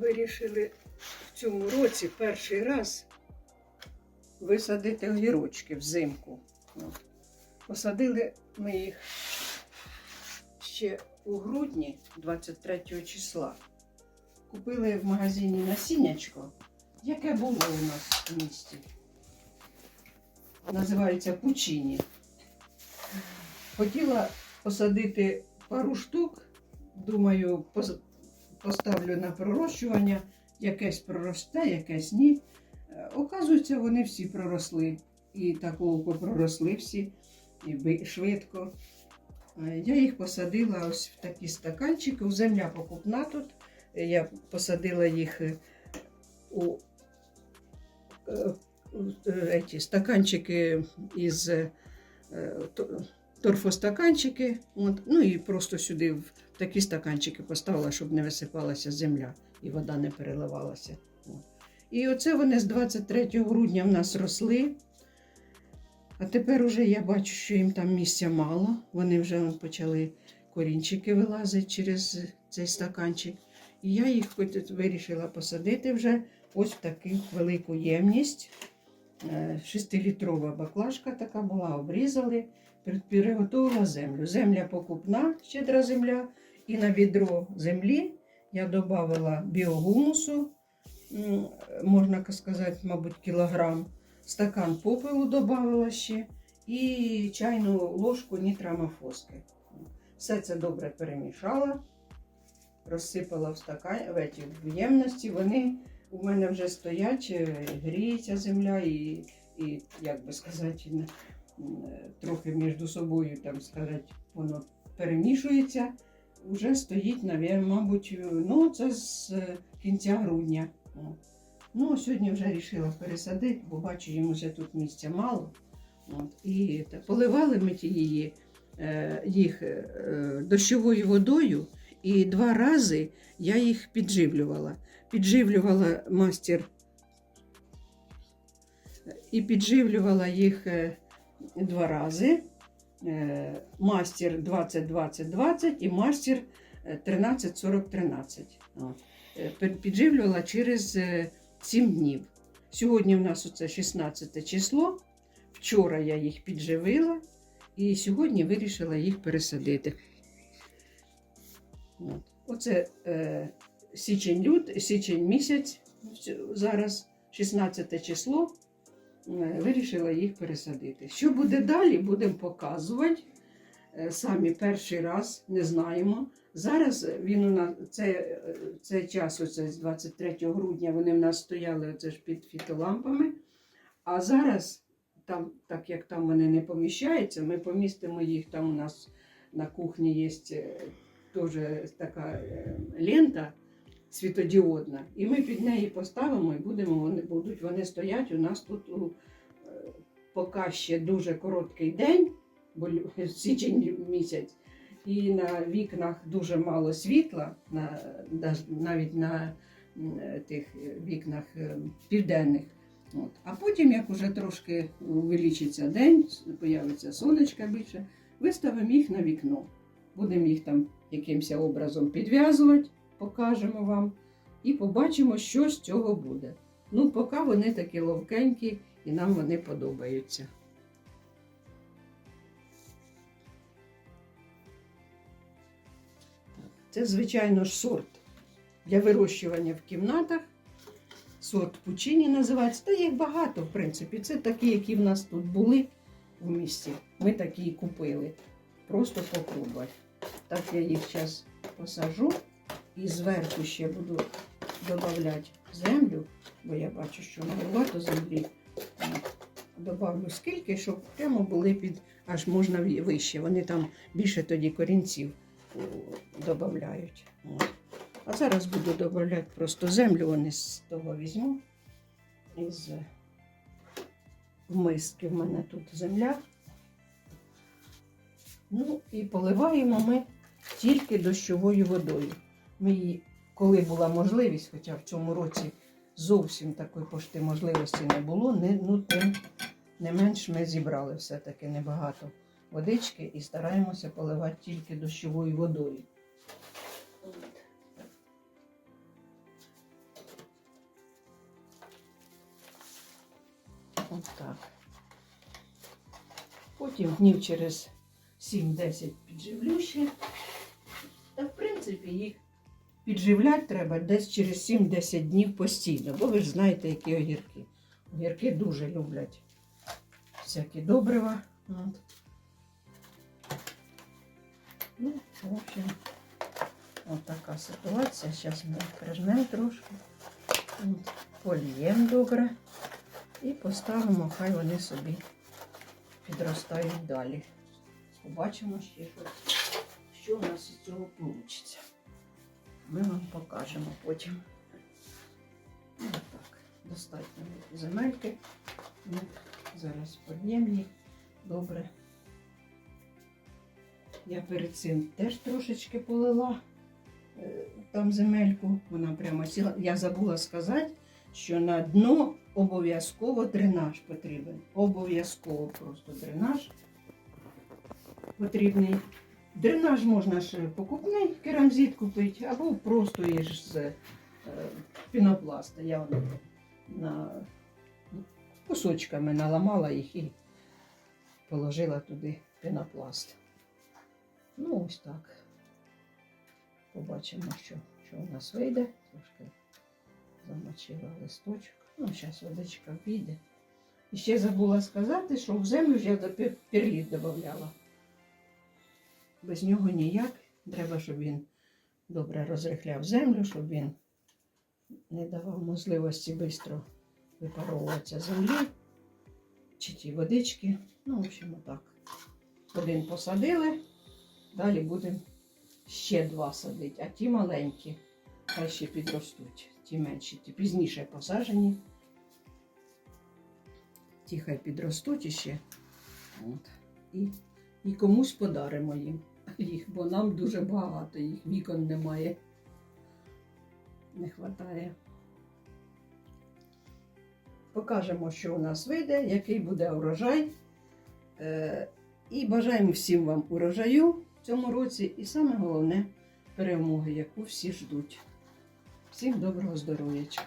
вирішили в цьому році перший раз висадити огірочки взимку. Посадили ми їх ще у грудні 23 числа. Купили в магазині насіннячко, яке було у нас в місті. Називається пучині. Хотіла посадити пару штук. Думаю, поставлю на пророщування. Якесь проросте, якесь ні. Е, Оказується, вони всі проросли. І такого проросли всі, і швидко. Е, Я їх посадила ось в такі стаканчики. Земля покупна тут. Е, Я посадила їх у у, ці стаканчики із торфостаканчики. От, ну і просто сюди в такі стаканчики поставила, щоб не висипалася земля і вода не переливалася. От. І оце вони з 23 грудня в нас росли. А тепер уже я бачу, що їм там місця мало. Вони вже почали корінчики вилазити через цей стаканчик. І я їх вирішила посадити вже ось в таку велику ємність. Е, Шестилітрова баклажка така була, обрізали, переготувала землю. Земля покупна, щедра земля. І на відро землі я додавала біогумусу, можна сказати, мабуть, кілограм. Стакан попелу додавала ще і чайну ложку нітрамофоски. Все це добре перемішала, розсипала в стакан в ємності. Вони у мене вже стоять, е, гріється земля і, і як би сказати, трохи між собою, там сказати, воно перемішується. Уже стоїть, навіть, мабуть, е, ну, це з е, кінця грудня. Ну, сьогодні вже вирішила пересадити, бо бачу, йому вже тут місця мало. От, і те, поливали ми ті е, їх е, дощовою водою, і два рази я їх підживлювала. Підживлювала мастер і підживлювала їх е, два рази. Е, Мастер 20-20-20 і мастер е, 13-40-13. От. Е, під- Підживлювала через е, 7 днів. Сьогодні в нас оце 16 число. Вчора я їх підживила і сьогодні вирішила їх пересадити. Оце е, січень, лют, січень місяць, зараз 16 число. Е, Вирішила їх пересадити. Що буде далі, будемо показувати. Е, Самі перший раз не знаємо. Зараз він у нас це, е, цей час, оце з 23 грудня, вони в нас стояли оце ж під фітолампами. А зараз, там, так як там вони не поміщаються, ми помістимо їх. Там у нас на кухні є теж така лента світодіодна. І ми під неї поставимо і будемо, вони будуть вони стоять. У нас тут у, е, поки ще дуже короткий день, бо січень місяць. І на вікнах дуже мало світла, на, навіть на е, тих вікнах е, південних. От. А потім, як уже трошки увеличиться день, появиться сонечка більше, виставимо їх на вікно. Будемо їх там якимось образом підв'язувати, покажемо вам, і побачимо, що з цього буде. Ну, поки вони такі ловкенькі і нам вони подобаються. Це, звичайно ж, сорт для вирощування в кімнатах. Сорт пучині називається. Та їх багато, в принципі. Це такі, які в нас тут були в місті. Ми такі і купили. Просто попробувати. Так я їх зараз посажу і зверху ще буду додавати землю, бо я бачу, що багато землі. Добавлю скільки, щоб прямо були під аж можна вище. Вони там більше тоді корінців додають. А зараз буду додавати просто землю, вони з того візьму. Із е, миски в мене тут земля. Ну і поливаємо ми тільки дощовою водою. Ми коли була можливість, хоча в цьому році зовсім такої пошти можливості не було, не, ну, тим не менш ми зібрали все-таки небагато водички і стараємося поливати тільки дощовою водою. От так. Потім днів через 7-10 підживлю ще. Та в принципі їх підживляти треба десь через 7-10 днів постійно, бо ви ж знаєте, які огірки. Огірки дуже люблять всякі добрива. От. Ну, в общем, от ситуація. Зараз ми прижмемо трошки. От, Поліємо добре і поставимо, хай вони собі підростають далі. Побачимо ще, що, що у нас із цього вийде. Ми вам покажемо потім. Ось так. Достатньо земельки. Ми зараз поднємо їх добре. Я перед цим теж трошечки полила е, там земельку. Вона прямо сіла. Я забула сказати, що на дно обов'язково дренаж потрібен. Обов'язково просто дренаж потрібний. Дренаж можна ж покупний керамзит купити, або просто є ж з е, пінопласта. Я на кусочками наламала їх і положила туди пінопласт. Ну, ось так. Побачимо, що, що у нас вийде. Трошки замочила листочок. Ну, зараз водичка вийде. І ще забула сказати, що в землю я допер- перліт додавала. Без нього ніяк. Треба, щоб він добре розрихляв землю, щоб він не давав можливості швидко випаровуватися землі чи ті водички. Ну, в общем, отак. Один посадили, далі будемо ще два садити, а ті маленькі хай ще підростуть. Ті менші, ті пізніше посаджені. Ті хай підростуть іще. От. І, і комусь подаримо їм їх, бо нам дуже багато їх вікон немає. Не вистачає. Покажемо, що у нас вийде, який буде урожай. Е, і бажаємо всім вам урожаю в цьому році. І саме головне перемоги, яку всі ждуть. Всім доброго здоров'ячка!